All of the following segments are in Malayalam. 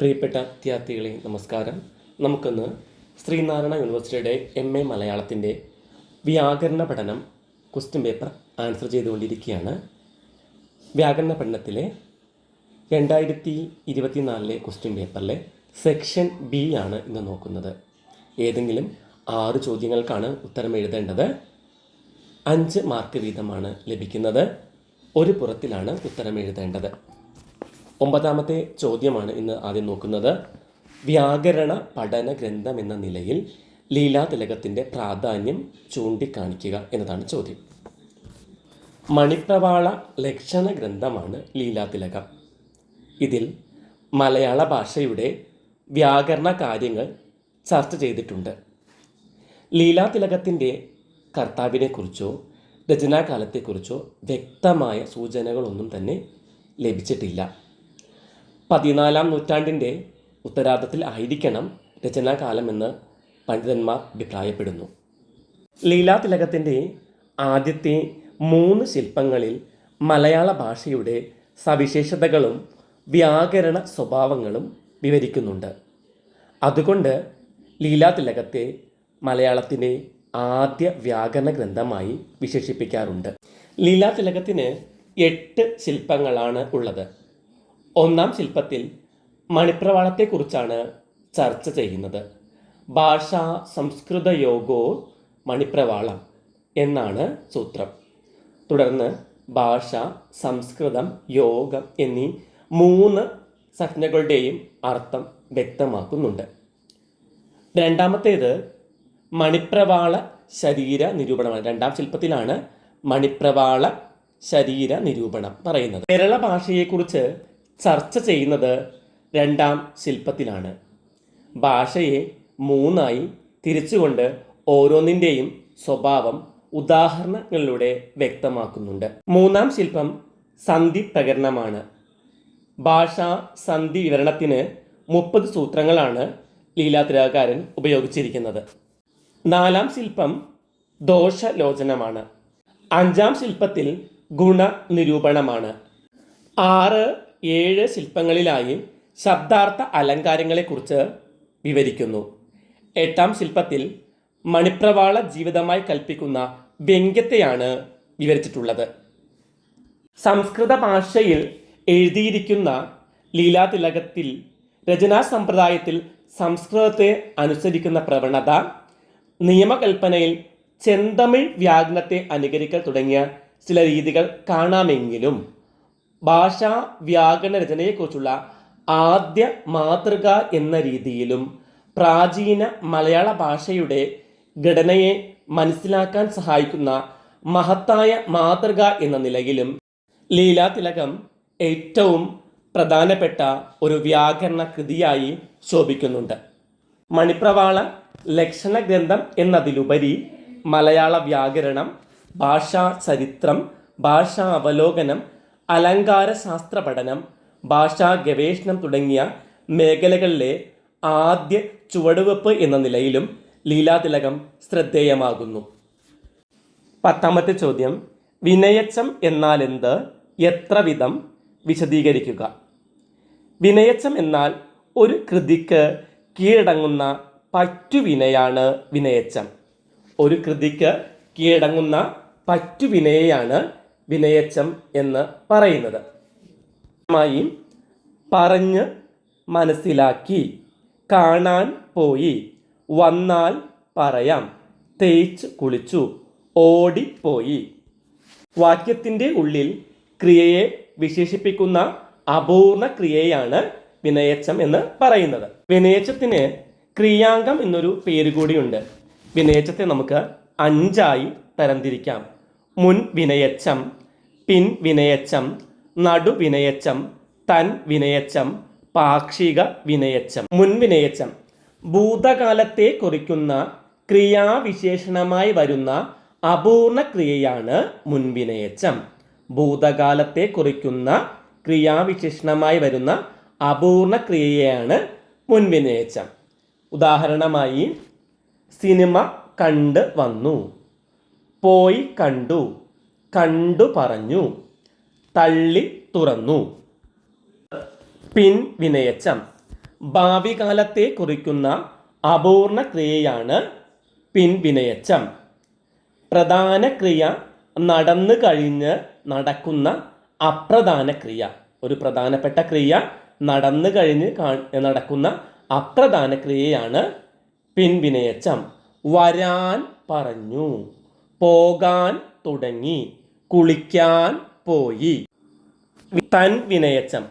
പ്രിയപ്പെട്ട വിദ്യാർത്ഥികളെ നമസ്കാരം. നമുക്കിന്ന് ശ്രീനാരായണ യൂണിവേഴ്സിറ്റിയുടെ എം എ മലയാളത്തിന്റെ വ്യാകരണ പഠനം ക്വസ്റ്റ്യൻ പേപ്പർ ആൻസർ ചെയ്തുകൊണ്ടിരിക്കുകയാണ്. വ്യാകരണ പഠനത്തിലെ രണ്ടായിരത്തി ഇരുപത്തിനാലിലെ ക്വസ്റ്റ്യൻ പേപ്പറിലെ സെക്ഷൻ ബി ആണ് ഇന്ന് നോക്കുന്നത്. ഏതെങ്കിലും ആറ് ചോദ്യങ്ങൾക്കാണ് ഉത്തരം എഴുതേണ്ടത്. അഞ്ച് മാർക്ക് വീതമാണ് ലഭിക്കുന്നത്. ഒരു പുറത്തിലാണ് ഉത്തരം എഴുതേണ്ടത്. ഒമ്പതാമത്തെ ചോദ്യമാണ് ഇന്ന് ആദ്യം നോക്കുന്നത്. വ്യാകരണ പഠന ഗ്രന്ഥം എന്ന നിലയിൽ ലീലാതിലകത്തിന്റെ പ്രാധാന്യം ചൂണ്ടിക്കാണിക്കുക എന്നതാണ് ചോദ്യം. മണിപ്രവാള ലക്ഷണ ഗ്രന്ഥമാണ് ലീലാതിലകം. ഇതിൽ മലയാള ഭാഷയുടെ വ്യാകരണ കാര്യങ്ങൾ ചർച്ച ചെയ്തിട്ടുണ്ട്. ലീലാതിലകത്തിന്റെ കർത്താവിനെക്കുറിച്ചോ രചനാകാലത്തെക്കുറിച്ചോ വ്യക്തമായ സൂചനകളൊന്നും തന്നെ ലഭിച്ചിട്ടില്ല. പതിനാലാം നൂറ്റാണ്ടിന്റെ ഉത്തരാർദ്ധത്തിൽ ആയിരിക്കണം രചനാകാലമെന്ന് പണ്ഡിതന്മാർ അഭിപ്രായപ്പെടുന്നു. ലീലാതിലകത്തിന്റെ ആദ്യത്തെ മൂന്ന് ശില്പങ്ങളിൽ മലയാള ഭാഷയുടെ സവിശേഷതകളും വ്യാകരണ സ്വഭാവങ്ങളും വിവരിക്കുന്നുണ്ട്. അതുകൊണ്ട് ലീലാതിലകത്തെ മലയാളത്തിന്റെ ആദ്യ വ്യാകരണ ഗ്രന്ഥമായി വിശേഷിപ്പിക്കാറുണ്ട്. ലീലാതിലകത്തിന് എട്ട് ശില്പങ്ങളാണ് ഉള്ളത്. ഒന്നാം ശില്പത്തിൽ മണിപ്രവാളത്തെക്കുറിച്ചാണ് ചർച്ച ചെയ്യുന്നത്. ഭാഷ സംസ്കൃത യോഗോ മണിപ്രവാളം എന്നാണ് സൂത്രം. തുടർന്ന് ഭാഷ സംസ്കൃതം യോഗം എന്നീ മൂന്ന് സംജ്ഞകളുടെയും അർത്ഥം വ്യക്തമാക്കുന്നുണ്ട്. രണ്ടാമത്തേത് മണിപ്രവാള ശരീര നിരൂപണമാണ്. രണ്ടാം ശില്പത്തിലാണ് മണിപ്രവാള ശരീര നിരൂപണം പറയുന്നത്. കേരള ഭാഷയെക്കുറിച്ച് ചർച്ച ചെയ്യുന്നത് രണ്ടാം ശില്പത്തിലാണ്. ഭാഷയെ മൂന്നായി തിരിച്ചുകൊണ്ട് ഓരോന്നിന്റെയും സ്വഭാവം ഉദാഹരണങ്ങളിലൂടെ വ്യക്തമാക്കുന്നുണ്ട്. മൂന്നാം ശില്പം സന്ധി പ്രകരണമാണ് ഭാഷാ സന്ധി വിവരണത്തിന് മുപ്പത് സൂത്രങ്ങളാണ് ലീലാതിരാകാരൻ ഉപയോഗിച്ചിരിക്കുന്നത്. നാലാം ശില്പം ദോഷലോചനമാണ്. അഞ്ചാം ശില്പത്തിൽ ഗുണനിരൂപണമാണ്. ആറ് ഏഴ് ശില്പങ്ങളിലായി ശബ്ദാർത്ഥ അലങ്കാരങ്ങളെക്കുറിച്ച് വിവരിക്കുന്നു. എട്ടാം ശില്പത്തിൽ മണിപ്രവാള ജീവിതമായി കൽപ്പിക്കുന്ന വ്യംഗ്യത്തെയാണ് വിവരിച്ചിട്ടുള്ളത്. സംസ്കൃത ഭാഷയിൽ എഴുതിയിരിക്കുന്ന ലീലാതിലകത്തിൽ രചനാ സമ്പ്രദായത്തിൽ സംസ്കൃതത്തെ അനുസരിക്കുന്ന പ്രവണത നിയമകൽപ്പനയിൽ ചെന്തമിഴ് വ്യാകരണത്തെ അനുകരിക്കൽ തുടങ്ങിയ ചില രീതികൾ കാണാമെങ്കിലും ഭാഷാ വ്യാകരണ രചനയെക്കുറിച്ചുള്ള ആദ്യ മാതൃക എന്ന രീതിയിലും പ്രാചീന മലയാള ഭാഷയുടെ ഘടനയെ മനസ്സിലാക്കാൻ സഹായിക്കുന്ന മഹത്തായ മാതൃക എന്ന നിലയിലും ലീലാതിലകം ഏറ്റവും പ്രധാനപ്പെട്ട ഒരു വ്യാകരണ കൃതിയായി ശോഭിക്കുന്നുണ്ട്. മണിപ്രവാള ലക്ഷണ ഗ്രന്ഥം എന്നതിലുപരി മലയാള വ്യാകരണം ഭാഷാ ചരിത്രം ഭാഷാ അവലോകനം അലങ്കാര ശാസ്ത്ര പഠനം ഭാഷാ ഗവേഷണം തുടങ്ങിയ മേഖലകളിലെ ആദ്യ ചുവടുവെപ്പ് എന്ന നിലയിലും ലീലാതിലകം ശ്രദ്ധേയമാകുന്നു. പത്താമത്തെ ചോദ്യം വിനയച്ചം എന്നാൽ എന്ത് എത്ര വിധം? വിശദീകരിക്കുക. വിനയച്ചം എന്നാൽ ഒരു കൃതിക്ക് കീഴടങ്ങുന്ന പറ്റുവിനയാണ് വിനയച്ചം. ഒരു കൃതിക്ക് കീഴടങ്ങുന്ന പറ്റുവിനയാണ് വിനയച്ചം എന്ന് പറയുന്നത്. പറഞ്ഞ് മനസ്സിലാക്കി കാണാൻ പോയി വന്നാൽ പറയാം തേച്ച് കുളിച്ചു ഓടിപ്പോയി. വാക്യത്തിന്റെ ഉള്ളിൽ ക്രിയയെ വിശേഷിപ്പിക്കുന്ന അപൂർണ ക്രിയയാണ് വിനയച്ചം എന്ന് പറയുന്നത്. വിനയച്ചത്തിന് ക്രിയാംഗം എന്നൊരു പേര് കൂടിയുണ്ട്. വിനയച്ചത്തെ നമുക്ക് അഞ്ചായി തരംതിരിക്കാം. മുൻ വിനയച്ചം പിൻ വിനയച്ചം നടു വിനയച്ചം തൻ വിനയച്ചം പാക്ഷിക വിനയച്ചം മുൻ വിനയച്ചം. ഭൂതകാലത്തെ കുറിക്കുന്ന ക്രിയാവിശേഷണമായി വരുന്ന അപൂർണ ക്രിയയാണ് മുൻവിനയച്ചം ഭൂതകാലത്തെ കുറിക്കുന്ന ക്രിയാവിശേഷണമായി വരുന്ന അപൂർണ ക്രിയയാണ് മുൻവിനയച്ചം ഉദാഹരണമായി സിനിമ കണ്ട് വന്നു പോയി കണ്ടു കണ്ടു പറഞ്ഞു. തള്ളി തുറന്നു. പിൻ വിനയച്ചം. ഭാവി കാലത്തെ കുറിക്കുന്ന അപൂർണ ക്രിയയാണ് പിൻ വിനയച്ചം. പ്രധാന ക്രിയ നടന്നു കഴിഞ്ഞ് നടക്കുന്ന അപ്രധാന ക്രിയ. ഒരു പ്രധാനപ്പെട്ട ക്രിയ നടന്നു കഴിഞ്ഞ് നടക്കുന്ന അപ്രധാന ക്രിയയാണ് പിൻവിനയച്ചം വരാൻ പറഞ്ഞു. പോകാൻ തുടങ്ങി. കുളിക്കാൻ പോയി. തൻ വിനയച്ചം.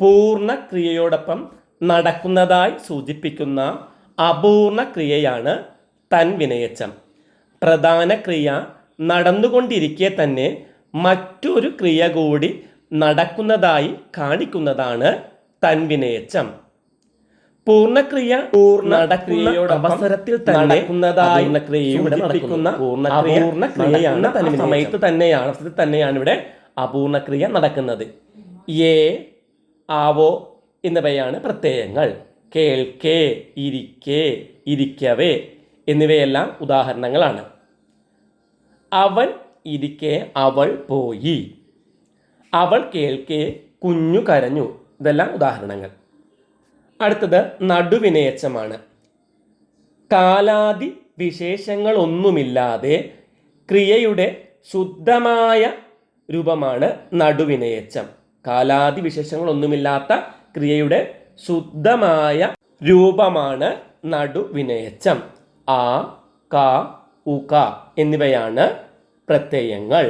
പൂർണ ക്രിയയോടൊപ്പം നടക്കുന്നതായി സൂചിപ്പിക്കുന്ന അപൂർണ ക്രിയയാണ് തൻ വിനയച്ചം. പ്രധാന ക്രിയ നടന്നുകൊണ്ടിരിക്കെ തന്നെ മറ്റൊരു ക്രിയ കൂടി നടക്കുന്നതായി കാണിക്കുന്നതാണ് തൻ വിനയച്ചം. പൂർണക്രിയ പൂർണ അവസരത്തിൽ തന്നെ നടക്കുന്നതായി ക്രിയയുടെ നടക്കുന്ന. അപൂർണ ക്രിയയാണ് ആ സമയത്ത് തന്നെയാണ് അവസരത്തിൽ തന്നെയാണ് ഇവിടെ അപൂർണക്രിയ നടക്കുന്നത്. ഏ ആവോ എന്നിവയാണ് പ്രത്യയങ്ങൾ. കേൾക്കേ ഇരിക്കേ ഇരിക്കവേ എന്നിവയെല്ലാം ഉദാഹരണങ്ങളാണ്. അവൻ ഇരിക്കേ അവൾ പോയി. അവൾ കേൾക്കെ കുഞ്ഞു കരഞ്ഞു. ഇതെല്ലാം ഉദാഹരണങ്ങൾ. അടുത്തത് നടുവിനയച്ചമാണ് കാലാദി വിശേഷങ്ങളൊന്നുമില്ലാതെ ക്രിയയുടെ ശുദ്ധമായ രൂപമാണ് നടുവിനയച്ചം കാലാദി വിശേഷങ്ങളൊന്നുമില്ലാത്ത ക്രിയയുടെ ശുദ്ധമായ രൂപമാണ് നടുവിനയച്ചം ആ ക ഉക എന്നിവയാണ് പ്രത്യയങ്ങൾ.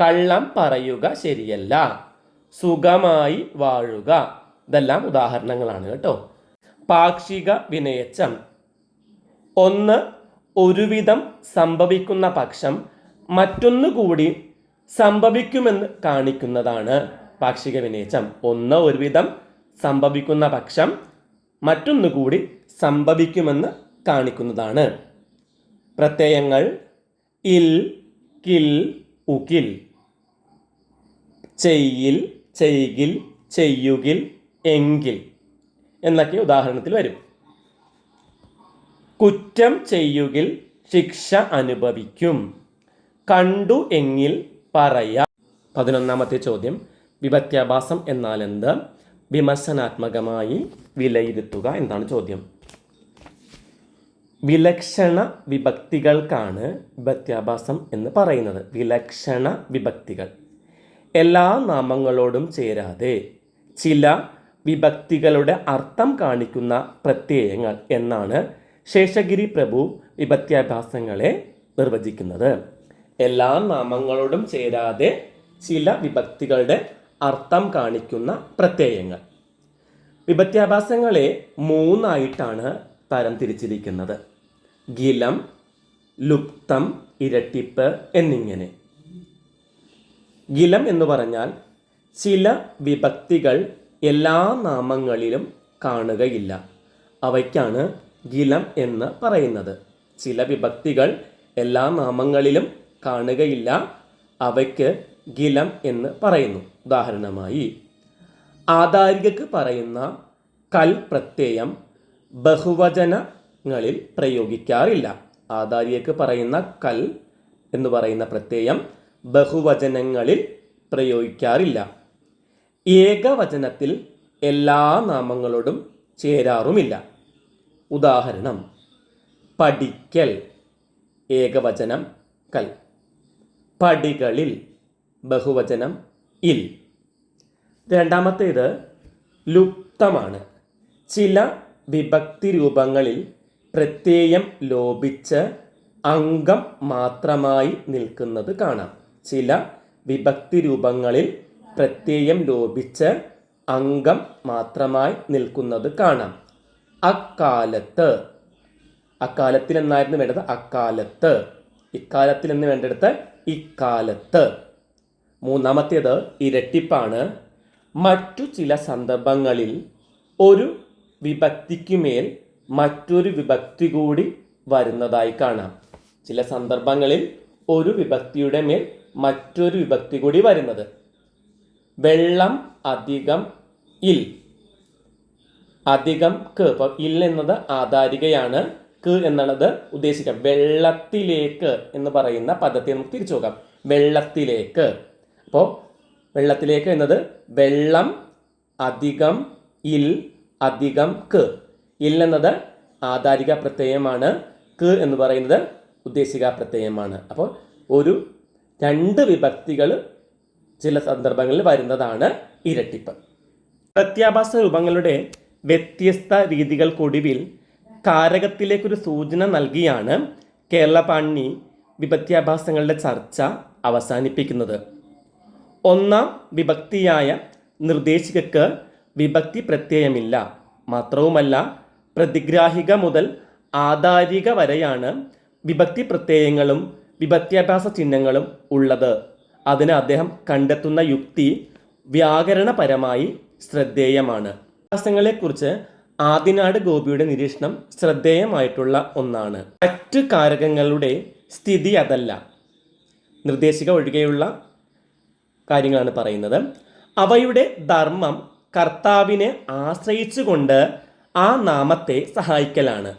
കള്ളം പറയുക ശരിയല്ല. സുഖമായി വാഴുക. ഇതെല്ലാം ഉദാഹരണങ്ങളാണ് കേട്ടോ. പാക്ഷിക വിനയച്ചം. ഒന്ന് ഒരുവിധം സംഭവിക്കുന്ന പക്ഷം മറ്റൊന്നു കൂടി സംഭവിക്കുമെന്ന് കാണിക്കുന്നതാണ് പാക്ഷിക വിനയച്ചം. ഒന്ന് ഒരുവിധം സംഭവിക്കുന്ന പക്ഷം മറ്റൊന്നു കൂടി സംഭവിക്കുമെന്ന് കാണിക്കുന്നതാണ്. പ്രത്യയങ്ങൾ ഇൽ കിൽ ഉകിൽ. ചെയ്യിൽ ചെയ്കിൽ ചെയ്യുകിൽ. എങ്കിൽ. എന്നൊക്കെ ഉദാഹരണത്തിൽ വരും. കുറ്റം ചെയ്യുകിൽ ശിക്ഷ അനുഭവിക്കും. കണ്ടു എങ്കിൽ പറയാം. പതിനൊന്നാമത്തെ ചോദ്യം. വിഭത്യാഭാസം എന്നാൽ എന്ത്? വിമർശനാത്മകമായി വിലയിരുത്തുക എന്താണ് ചോദ്യം. വിലക്ഷണ വിഭക്തികൾക്കാണ് വിഭത്യാഭാസം എന്ന് പറയുന്നത്. വിലക്ഷണ വിഭക്തികൾ. എല്ലാ നാമങ്ങളോടും ചേരാതെ ചില വിഭക്തികളുടെ അർത്ഥം കാണിക്കുന്ന പ്രത്യയങ്ങൾ എന്നാണ് ശേഷഗിരി പ്രഭു വിഭക്തിയാഭ്യാസങ്ങളെ നിർവചിക്കുന്നത്. എല്ലാ നാമങ്ങളോടും ചേരാതെ ചില വിഭക്തികളുടെ അർത്ഥം കാണിക്കുന്ന പ്രത്യയങ്ങൾ. വിഭക്തിയാഭ്യാസങ്ങളെ മൂന്നായിട്ടാണ് തരം തിരിച്ചിരിക്കുന്നത് ഗിലം ലുപ്തം ഇരട്ടിപ്പ് എന്നിങ്ങനെ. ഗിലം എന്ന് പറഞ്ഞാൽ ചില വിഭക്തികൾ എല്ലാ നാമങ്ങളിലും കാണുകയില്ല. അവയ്ക്കാണ് ഗിലം എന്ന് പറയുന്നത്. ചില വിഭക്തികൾ എല്ലാ നാമങ്ങളിലും കാണുകയില്ല. അവയ്ക്ക് ഗിലം എന്ന് പറയുന്നു. ഉദാഹരണമായി ആധാരികക്ക് പറയുന്ന കൽ പ്രത്യയം ബഹുവചനങ്ങളിൽ പ്രയോഗിക്കാറില്ല. ആധാരികക്ക് പറയുന്ന കൽ എന്ന് പറയുന്ന പ്രത്യയം ബഹുവചനങ്ങളിൽ പ്രയോഗിക്കാറില്ല. ഏകവചനത്തിൽ എല്ലാ നാമങ്ങളോടും ചേരാറുമില്ല. ഉദാഹരണം പഠിക്കൽ ഏകവചനം കൽ. പടികളിൽ ബഹുവചനം ഇൽ. രണ്ടാമത്തേത് ലുപ്തമാണ്. ചില വിഭക്തി രൂപങ്ങളിൽ പ്രത്യയം ലോപിച്ച് അംഗം മാത്രമായി നിൽക്കുന്നത് കാണാം. ചില വിഭക്തി രൂപങ്ങളിൽ പ്രത്യയം ലോപിച്ച് അംഗം മാത്രമായി നിൽക്കുന്നത് കാണാം. അക്കാലത്ത്. അക്കാലത്തിൽ എന്നായിരുന്നു വേണ്ടത്? അക്കാലത്ത്. ഇക്കാലത്തിൽ എന്ന് വേണ്ടെടുത്ത് ഇക്കാലത്ത്. മൂന്നാമത്തേത് ഇരട്ടിപ്പാണ്. മറ്റു ചില സന്ദർഭങ്ങളിൽ ഒരു വിഭക്തിക്കുമേൽ മറ്റൊരു വിഭക്തി കൂടി വരുന്നതായി കാണാം. ചില സന്ദർഭങ്ങളിൽ ഒരു വിഭക്തിയുടെ മേൽ മറ്റൊരു വിഭക്തി കൂടി വരുന്നത്. വെള്ളം അധികം ഇൽ. അധികം ക് ഇപ്പം ഇൽ എന്നത് ആധാരികയാണ്. ക്ക് എന്നുള്ളത് ഉദ്ദേശിക്കാം. വെള്ളത്തിലേക്ക് എന്ന് പറയുന്ന പദത്തെ നമുക്ക് തിരിച്ചു നോക്കാം. വെള്ളത്തിലേക്ക്. അപ്പോൾ വെള്ളത്തിലേക്ക് എന്നത് വെള്ളം അധികം ഇൽ അധികം ക് ഇൽ എന്നത് ആധാരിക പ്രത്യയമാണ്. ക് എന്ന് പറയുന്നത് ഉദ്ദേശിക പ്രത്യയമാണ്. അപ്പോൾ ഒരു രണ്ട് വിഭക്തികൾ ചില സന്ദർഭങ്ങളിൽ വരുന്നതാണ് ഇരട്ടിപ്പ്. പ്രത്യാഭാസ രൂപങ്ങളുടെ വ്യത്യസ്ത രീതികൾക്കൊടുവിൽ കാരകത്തിലേക്കൊരു സൂചന നൽകിയാണ് കേരള പാണി വിഭക്തിയാഭാസങ്ങളുടെ ചർച്ച അവസാനിപ്പിക്കുന്നത്. ഒന്നാം വിഭക്തിയായ നിർദ്ദേശികക്ക് വിഭക്തി പ്രത്യയമില്ല. മാത്രവുമല്ല പ്രതിഗ്രാഹിക മുതൽ ആധാരിക വരെയാണ് വിഭക്തി പ്രത്യയങ്ങളും വിഭക്ത്യാഭ്യാസ ചിഹ്നങ്ങളും ഉള്ളത്. അതിന് അദ്ദേഹം കണ്ടെത്തുന്ന യുക്തി വ്യാകരണപരമായി ശ്രദ്ധേയമാണ്. വിശ്വാസങ്ങളെക്കുറിച്ച് ആദിനാട് ഗോപിയുടെ നിരീക്ഷണം ശ്രദ്ധേയമായിട്ടുള്ള ഒന്നാണ്. മറ്റ് കാരകങ്ങളുടെ സ്ഥിതി അതല്ല. നിർദ്ദേശിക ഒഴികെയുള്ള കാര്യങ്ങളാണ് പറയുന്നത്. അവയുടെ ധർമ്മം കർത്താവിനെ ആശ്രയിച്ചുകൊണ്ട് ആ നാമത്തെ സഹായിക്കലാണ്.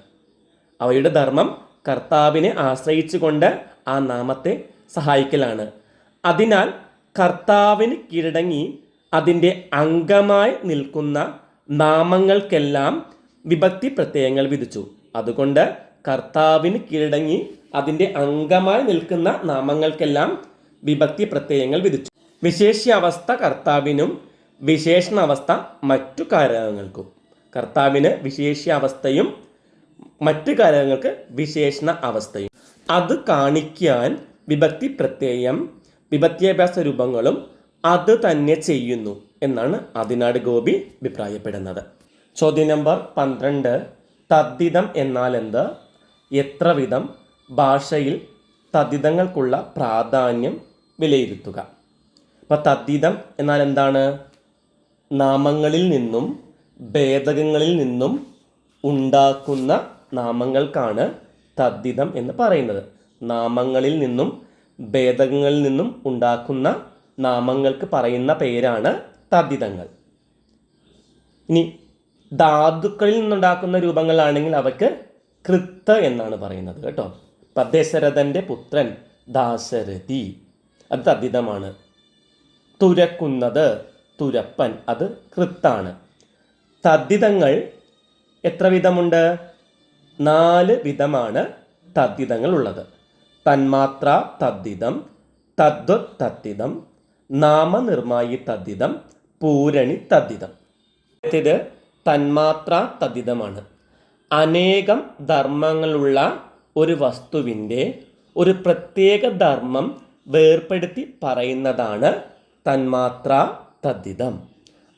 അവയുടെ ധർമ്മം കർത്താവിനെ ആശ്രയിച്ചുകൊണ്ട് ആ നാമത്തെ സഹായിക്കലാണ്. അതിനാൽ കർത്താവിന് കീഴടങ്ങി അതിന്റെ അംഗമായി നിൽക്കുന്ന നാമങ്ങൾക്കെല്ലാം വിഭക്തി പ്രത്യയങ്ങൾ വിധിച്ചു. അതുകൊണ്ട് കർത്താവിന് കീഴടങ്ങി അതിന്റെ അംഗമായി നിൽക്കുന്ന നാമങ്ങൾക്കെല്ലാം വിഭക്തി പ്രത്യയങ്ങൾ വിധിച്ചു. വിശേഷ്യാവസ്ഥ കർത്താവിനും വിശേഷണാവസ്ഥ മറ്റു കാരകങ്ങൾക്കും കർത്താവിന് വിശേഷ്യാവസ്ഥയും മറ്റു കാരകങ്ങൾക്ക് വിശേഷണ അവസ്ഥയും അത് കാണിക്കാൻ വിഭക്തി പ്രത്യയം വിഭക്തിയാഭ്യാസ രൂപങ്ങളും അത് തന്നെ ചെയ്യുന്നു എന്നാണ് അതിനാട് ഗോപി അഭിപ്രായപ്പെടുന്നത്. ചോദ്യം നമ്പർ പന്ത്രണ്ട് തദ്ദിതം എന്നാൽ എന്ത്? എത്ര വിധം ഭാഷയിൽ തദ്ദിതങ്ങൾക്കുള്ള പ്രാധാന്യം വിലയിരുത്തുക? അപ്പോൾ തദ്ദിതം എന്നാൽ എന്താണ്? നാമങ്ങളിൽ നിന്നും ഭേദകങ്ങളിൽ നിന്നും ഉണ്ടാക്കുന്ന നാമങ്ങൾക്കാണ് തദ്ദിതം എന്ന് പറയുന്നത്. നാമങ്ങളിൽ നിന്നും ഭേദകങ്ങളിൽ നിന്നും ഉണ്ടാക്കുന്ന നാമങ്ങൾക്ക് പറയുന്ന പേരാണ് തദ്ദിതങ്ങൾ ഇനി ധാതുക്കളിൽ നിന്നുണ്ടാക്കുന്ന രൂപങ്ങളാണെങ്കിൽ അവയ്ക്ക് കൃത്ത എന്നാണ് പറയുന്നത് കേട്ടോ. ദശരഥന്റെ പുത്രൻ ദാശരഥി. അത് തദ്ദിതമാണ് തുരക്കുന്നത് തുരപ്പൻ അത് കൃത്താണ്. തദ്ദിതങ്ങൾ എത്ര വിധമുണ്ട്? നാല് വിധമാണ് തദ്ദിതങ്ങൾ ഉള്ളത്. തന്മാത്ര തദ്ധിതം തദ്വത് തദ്ധിതം നാമനിർമായി തദ്ധിതം പൂരണി തദ്ധിതം. ഇത് തന്മാത്ര തദ്ധിതമാണ്. അനേകം ധർമ്മങ്ങളുള്ള ഒരു വസ്തുവിന്റെ ഒരു പ്രത്യേക ധർമ്മം വേർപ്പെടുത്തി പറയുന്നതാണ് തന്മാത്ര തദ്ധിതം.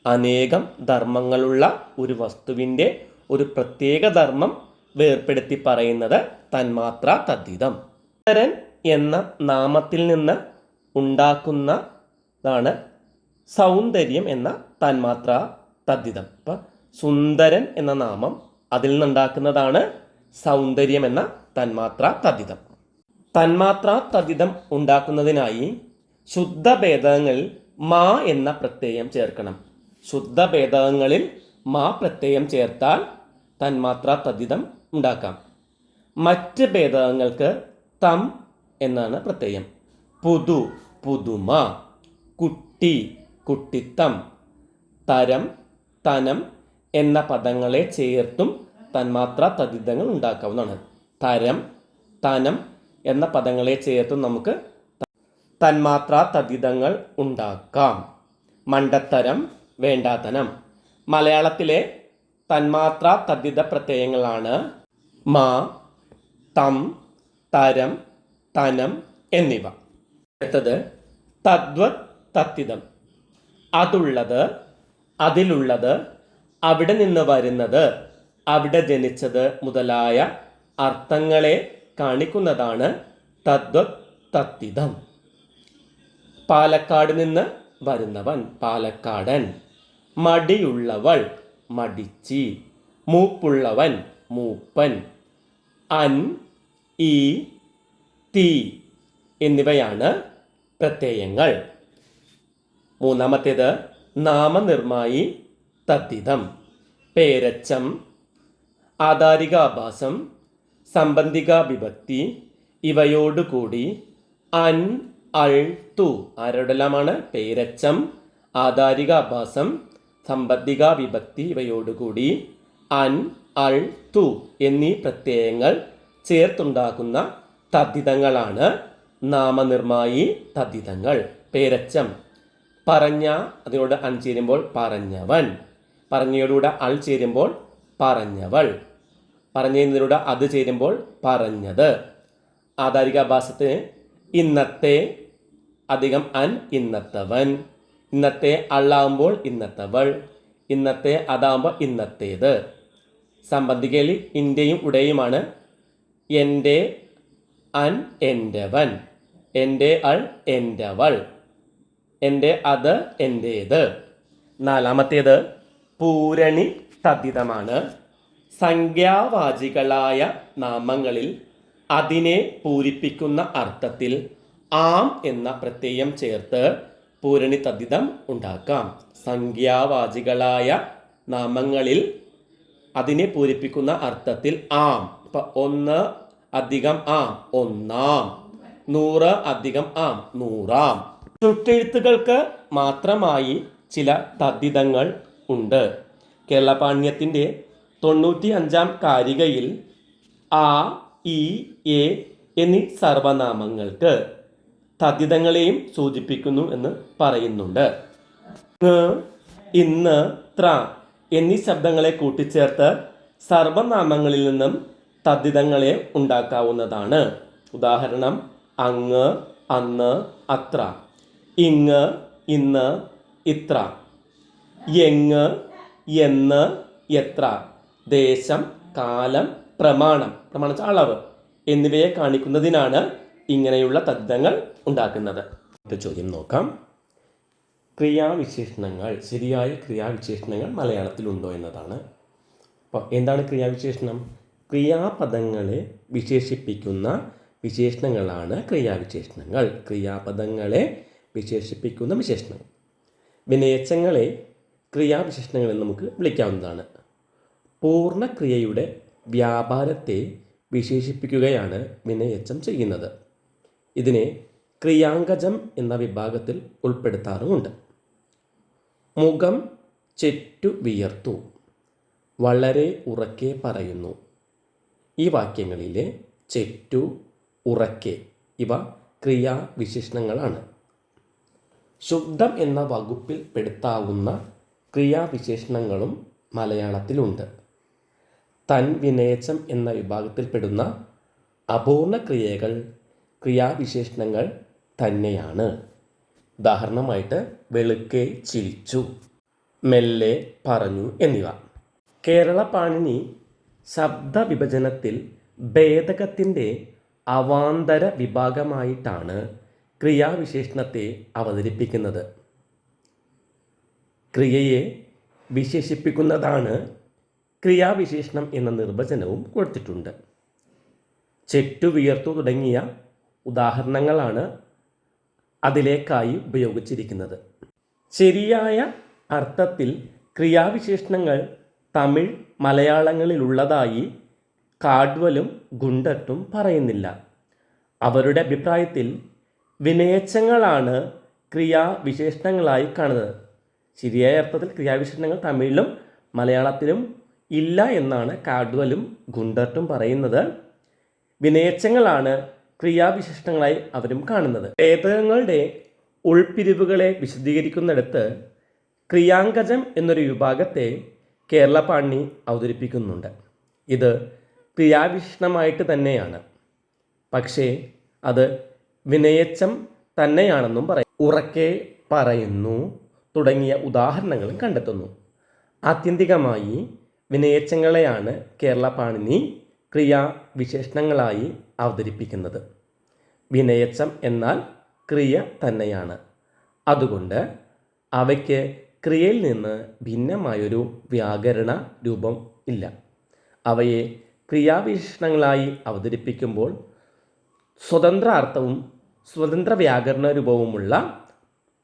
അനേകം ധർമ്മങ്ങളുള്ള ഒരു വസ്തുവിന്റെ ഒരു പ്രത്യേക ധർമ്മം വേർപ്പെടുത്തി പറയുന്നത് തന്മാത്ര തദ്ദിതം സുന്ദരൻ എന്ന നാമത്തിൽ നിന്ന് ഉണ്ടാക്കുന്നതാണ് സൗന്ദര്യം എന്ന തന്മാത്ര തദ്ധിതം. അപ്പം സുന്ദരൻ എന്ന നാമം അതിൽ നിന്നുണ്ടാക്കുന്നതാണ് സൗന്ദര്യം എന്ന തന്മാത്ര തദ്ധിതം. തന്മാത്ര തദ്ധിതം ഉണ്ടാക്കുന്നതിനായി ശുദ്ധഭേദങ്ങളിൽ മാ എന്ന പ്രത്യയം ചേർക്കണം. ശുദ്ധഭേദങ്ങളിൽ മാ പ്രത്യയം ചേർത്താൽ തന്മാത്ര തദ്ധിതം ഉണ്ടാക്കാം. മറ്റ് ഭേദകങ്ങൾക്ക് തം എന്നാണ് പ്രത്യയം. പുതു പുതുമ കുട്ടി കുട്ടിത്തം തരം തനം എന്ന പദങ്ങളെ ചേർത്തും തന്മാത്ര തദ്ദിതങ്ങൾ ഉണ്ടാക്കാവുന്നതാണ്. തരം തനം എന്ന പദങ്ങളെ ചേർത്തും നമുക്ക് തന്മാത്ര തദ്ദിതങ്ങൾ ഉണ്ടാക്കാം. മണ്ടത്തരം വേണ്ടാതനം മലയാളത്തിലെ തന്മാത്ര തദ്ധിത പ്രത്യയങ്ങളാണ് മാ തം തരം തനം എന്നിവ. അടുത്തത് തദ്വ തത്തിതം. അതുള്ളത് അതിലുള്ളത് അവിടെ നിന്ന് വരുന്നത് അവിടെ ജനിച്ചത് മുതലായ അർത്ഥങ്ങളെ കാണിക്കുന്നതാണ് തദ്വ തത്തിതം. പാലക്കാട് നിന്ന് വരുന്നവൻ പാലക്കാടൻ. മടിയുള്ളവൾ മടിച്ചി. മൂപ്പുള്ളവൻ മൂപ്പൻ. അൻ ഈ തീ എന്നിവയാണ് പ്രത്യയങ്ങൾ. മൂന്നാമത്തേത് നാമനിർമായി തദ്ധിതം പേരച്ചം ആധാരികാഭാസം സംബന്ധിക വിഭക്തി ഇവയോടുകൂടി അൻ അൾ തു ആരോടെല്ലാമാണ്? പേരച്ചം ആധാരികാഭാസം സംബന്ധികാവിഭക്തി വിഭക്തി ഇവയോടുകൂടി അൻ അൾ തു എന്നീ പ്രത്യയങ്ങൾ ചേർത്തുണ്ടാക്കുന്ന തദ്ധിതങ്ങളാണ് നാമനിർമായി തദ്ധിതങ്ങൾ. പേരച്ചം. പറഞ്ഞ അതിനോട് അൺ ചേരുമ്പോൾ പറഞ്ഞവൻ. പറഞ്ഞയോടുകൂടെ അൾ ചേരുമ്പോൾ പറഞ്ഞവൾ. പറഞ്ഞതിനോട് അത് ചേരുമ്പോൾ പറഞ്ഞത്. ആധാരികാഭാസത്തിന് ഇന്നത്തെ അധികം അൻ ഇന്നത്തവൻ. ഇന്നത്തെ അള്ളാവുമ്പോൾ ഇന്നത്തവൾ. ഇന്നത്തെ അതാവുമ്പോൾ ഇന്നത്തേത്. സംബന്ധിക്കയിൽ ഇന്ത്യയും ഉടയുമാണ് എന്റെ അൻ എന്റെവൻ. എന്റെ അൾ എന്റെവൾ. എന്റെ അത് എന്റേത്. നാലാമത്തേത് പൂരണി തദ്ധിതമാണ്. സംഖ്യാവാചികളായ നാമങ്ങളിൽ അതിനെ പൂരിപ്പിക്കുന്ന അർത്ഥത്തിൽ ആം എന്ന പ്രത്യയം ചേർത്ത് പൂരണി തദ്ധിതം ഉണ്ടാക്കാം. സംഖ്യാവാചികളായ നാമങ്ങളിൽ അതിനെ പൂരിപ്പിക്കുന്ന അർത്ഥത്തിൽ ആം. ഇപ്പൊ ഒന്ന് അധികം ആം ഒന്നാം. നൂറ് അധികം ആം നൂറാം. ചുട്ടെഴുത്തുകൾക്ക് മാത്രമായി ചില തദ്ധിതങ്ങൾ ഉണ്ട്. കേരള പാണ്യത്തിന്റെ തൊണ്ണൂറ്റി അഞ്ചാം കാരികയിൽ ആ ഇ എ എന്നീ സർവനാമങ്ങൾക്ക് തദ്ധിതങ്ങളെയും സൂചിപ്പിക്കുന്നു എന്ന് പറയുന്നുണ്ട്. ഇന്ന് ത്ര എന്നീ ശബ്ദങ്ങളെ കൂട്ടിച്ചേർത്ത് സർവനാമങ്ങളിൽ നിന്നും തദ്ധിതങ്ങളെ ഉണ്ടാക്കാവുന്നതാണ്. ഉദാഹരണം അങ്ങ് അന്ന് അത്ര ഇങ്ങ് ഇന്ന് ഇത്ര എങ്ങ് എന്ന് എത്ര ദേശം കാലം പ്രമാണം പ്രമാണിച്ച അളവ് എന്നിവയെ കാണിക്കുന്നതിനാണ് ഇങ്ങനെയുള്ള തദ്ദങ്ങൾ ഉണ്ടാക്കുന്നത്. ചോദ്യം നോക്കാം. ക്രിയാവിശേഷണങ്ങൾ ശരിയായ ക്രിയാവിശേഷണങ്ങൾ മലയാളത്തിലുണ്ടോ എന്നതാണ്. അപ്പോൾ എന്താണ് ക്രിയാവിശേഷണം? ക്രിയാപദങ്ങളെ വിശേഷിപ്പിക്കുന്ന വിശേഷണങ്ങളാണ് ക്രിയാവിശേഷണങ്ങൾ. ക്രിയാപദങ്ങളെ വിശേഷിപ്പിക്കുന്ന വിശേഷണങ്ങൾ. വിനയച്ചങ്ങളെ ക്രിയാവിശേഷണങ്ങൾ എന്ന് നമുക്ക് വിളിക്കാവുന്നതാണ്. പൂർണക്രിയയുടെ വ്യാപാരത്തെ വിശേഷിപ്പിക്കുകയാണ് വിനയച്ചം ചെയ്യുന്നത്. ഇതിനെ ക്രിയാങ്കജം എന്ന വിഭാഗത്തിൽ ഉൾപ്പെടുത്താറുമുണ്ട്. മുഖം ചെറ്റു വിയർത്തു. വളരെ ഉറക്കെ പറയുന്നു. ഈ വാക്യങ്ങളിൽ ചെറ്റു ഉറക്കെ ഇവ ക്രിയാവിശേഷണങ്ങളാണ്. ശുദ്ധം എന്ന വകുപ്പിൽ പെടുത്താവുന്ന ക്രിയാവിശേഷണങ്ങളും മലയാളത്തിലുണ്ട്. തൻ വിനയച്ചം എന്ന വിഭാഗത്തിൽപ്പെടുന്ന അപൂർണ ക്രിയകൾ ക്രിയാവിശേഷണങ്ങൾ തന്നെയാണ്. ഉദാഹരണമായിട്ട് വെളുക്കെ ചിരിച്ചു മെല്ലെ പറഞ്ഞു എന്നിവ. കേരള പാണിനി ശബ്ദ വിഭജനത്തിൽ ഭേദകത്തിന്റെ അവാന്തര വിഭാഗമായിട്ടാണ് ക്രിയാവിശേഷണത്തെ അവതരിപ്പിക്കുന്നത്. ക്രിയയെ വിശേഷിപ്പിക്കുന്നതാണ് ക്രിയാവിശേഷണം എന്ന നിർവചനവും കൊടുത്തിട്ടുണ്ട്. ചെറ്റു വിയർത്തു തുടങ്ങിയ ഉദാഹരണങ്ങളാണ് അതിലേക്കായി ഉപയോഗിച്ചിരിക്കുന്നത്. ശരിയായ അർത്ഥത്തിൽ ക്രിയാവിശേഷണങ്ങൾ തമിഴ് മലയാളങ്ങളിലുള്ളതായി കാഡ്വലും ഗുണ്ടട്ടും പറയുന്നില്ല. അവരുടെ അഭിപ്രായത്തിൽ വിനയച്ചങ്ങളാണ് ക്രിയാവിശേഷണങ്ങളായി കാണുന്നത്. ശരിയായ അർത്ഥത്തിൽ ക്രിയാവിശേഷണങ്ങൾ തമിഴിലും മലയാളത്തിലും ഇല്ല എന്നാണ് കാഡ്വലും ഗുണ്ടട്ടും പറയുന്നത്. വിനയച്ചങ്ങളാണ് ക്രിയാവിശേഷണങ്ങളായി അവരും കാണുന്നത്. വേദങ്ങളുടെ ഉൾപിരിവുകളെ വിശദീകരിക്കുന്നിടത്ത് ക്രിയാങ്കജം എന്നൊരു വിഭാഗത്തെ കേരള പാണി അവതരിപ്പിക്കുന്നുണ്ട്. ഇത് ക്രിയാവിഷ്ണമായിട്ട് തന്നെയാണ്. പക്ഷേ അത് വിനയച്ചം തന്നെയാണെന്നും പറയും ഉറക്കെ പറയുന്നു തുടങ്ങിയ ഉദാഹരണങ്ങളും കണ്ടെത്തുന്നു. ആത്യന്തികമായി വിനയച്ചങ്ങളെയാണ് കേരള പാണിനി ക്രിയാവിശേഷണങ്ങളായി അവതരിപ്പിക്കുന്നത്. വിനയച്ചം എന്നാൽ ക്രിയ തന്നെയാണ്. അതുകൊണ്ട് അവയ്ക്ക് ക്രിയയിൽ നിന്ന് ഭിന്നമായൊരു വ്യാകരണ രൂപം ഇല്ല. അവയെ ക്രിയാവിശേഷണങ്ങളായി അവതരിപ്പിക്കുമ്പോൾ സ്വതന്ത്ര അർത്ഥവും സ്വതന്ത്ര വ്യാകരണ രൂപവുമുള്ള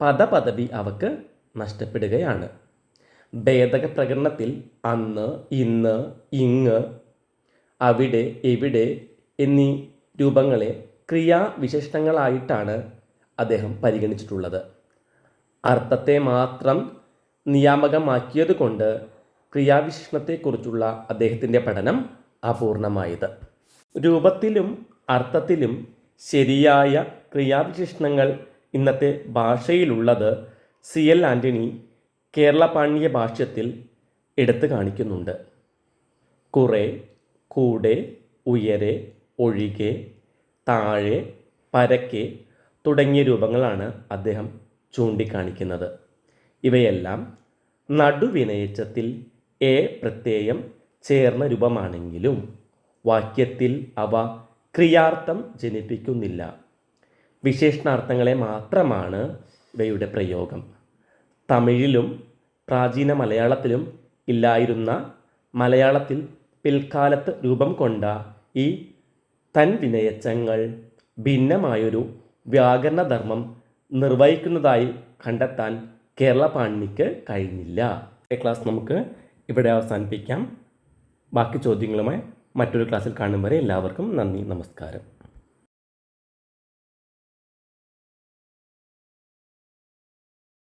പദപദവി അവക്ക് നഷ്ടപ്പെടുകയാണ്. ഭേദക പ്രകടനത്തിൽ അന്ന് ഇന്ന് ഇങ്ങ് അവിടെ എവിടെ എന്നീ രൂപങ്ങളെ ക്രിയാവിശേഷണങ്ങളായിട്ടാണ് അദ്ദേഹം പരിഗണിച്ചിട്ടുള്ളത്. അർത്ഥത്തെ മാത്രം നിയാമകമാക്കിയതുകൊണ്ട് ക്രിയാവിശേഷണത്തെക്കുറിച്ചുള്ള അദ്ദേഹത്തിന്റെ പഠനം അപൂർണമായത്. രൂപത്തിലും അർത്ഥത്തിലും ശരിയായ ക്രിയാവിശേഷണങ്ങൾ ഇന്നത്തെ ഭാഷയിലുള്ളത് സി എൽ ആന്റണി കേരള പാണ്ഡ്യ ഭാഷ്യത്തിൽ എടുത്തു കാണിക്കുന്നുണ്ട്. കുറെ കൂടെ ഉയരെ ഒഴികെ താഴെ പരക്കെ തുടങ്ങിയ രൂപങ്ങളാണ് അദ്ദേഹം ചൂണ്ടിക്കാണിക്കുന്നത്. ഇവയെല്ലാം നടുവിനയച്ചത്തിൽ എ പ്രത്യയം ചേർന്ന രൂപമാണെങ്കിലും വാക്യത്തിൽ അവ ക്രിയാർത്ഥം ജനിപ്പിക്കുന്നില്ല. വിശേഷണാർത്ഥങ്ങളെ മാത്രമാണ് ഇവയുടെ പ്രയോഗം. തമിഴിലും പ്രാചീന മലയാളത്തിലും ഇല്ലായിരുന്ന മലയാളത്തിൽ പിൽക്കാലത്ത് രൂപം കൊണ്ട ഈ തൻ വിനയച്ചങ്ങൾ ഭിന്നമായൊരു വ്യാകരണധർമ്മം നിർവഹിക്കുന്നതായി കണ്ടെത്താൻ കേരള പാണിനിക്ക് കഴിഞ്ഞില്ല. ക്ലാസ് നമുക്ക് ഇവിടെ അവസാനിപ്പിക്കാം. ബാക്കി ചോദ്യങ്ങളുമായി മറ്റൊരു ക്ലാസ്സിൽ കാണും വരെ എല്ലാവർക്കും നന്ദി നമസ്കാരം.